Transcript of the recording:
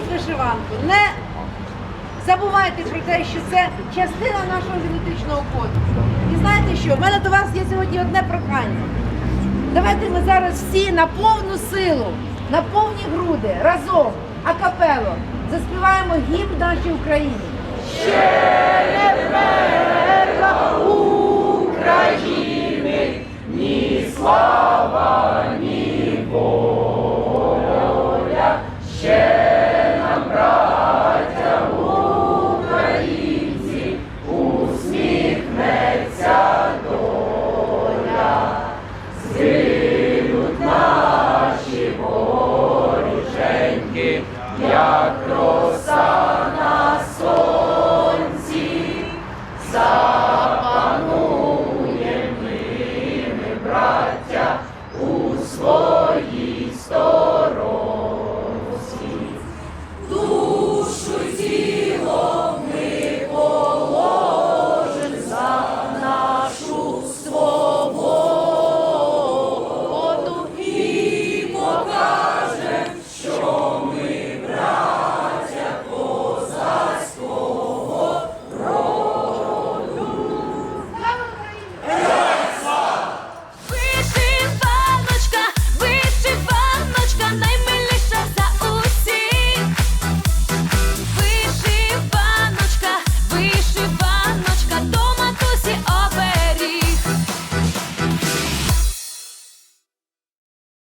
носіть вишиванку, не забувайте про те, що це частина нашого генетичного коду. І знаєте що? В мене до вас є сьогодні одне прохання. Давайте ми зараз всі на повну силу, на повні груди, разом, акапело, заспіваємо гімн нашій Україні. 오.